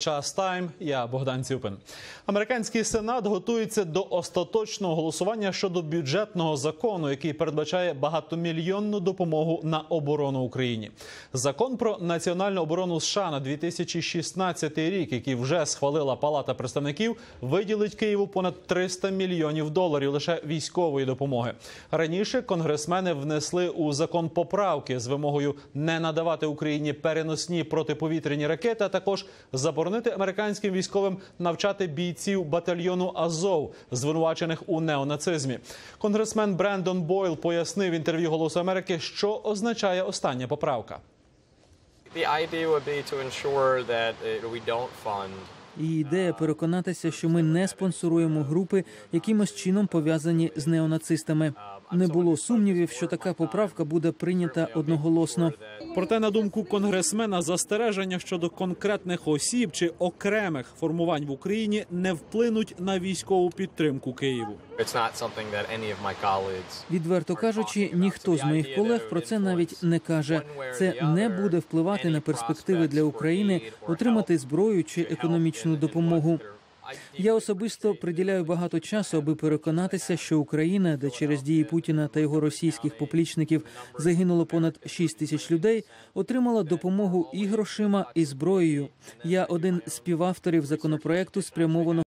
Час тайм. Я Богдан Цюпин. Американський сенат готується до остаточного голосування щодо бюджетного закону, який передбачає багатомільйонну допомогу на оборону Україні. Закон про національну оборону США на 2016 рік, який вже схвалила Палата представників, виділить Києву понад 300 мільйонів доларів лише військової допомоги. Раніше конгресмени внесли у закон поправки з вимогою не надавати Україні переносні протиповітряні ракети, а також заборонити американським військовим навчати бійців батальйону Азов, звинувачених у неонацизмі. Конгресмен Брендон Бойл пояснив в інтерв'ю Голосу Америки, що означає остання поправка. Uh, І ідея переконатися, що ми не спонсоруємо групи, якимось чином пов'язані з неонацистами. Не було сумнівів, що така поправка буде прийнята одноголосно. Проте, на думку конгресмена, застереження щодо конкретних осіб чи окремих формувань в Україні не вплинуть на військову підтримку Києву. Відверто кажучи, ніхто з моїх колег про це навіть не каже. Це не буде впливати на перспективи для України отримати зброю чи економічну допомогу. Я особисто приділяю багато часу, аби переконатися, що Україна, де через дії Путіна та його російських поплічників загинуло понад 6 тисяч людей, отримала допомогу і грошима, і зброєю. Я один з співавторів законопроекту, спрямованого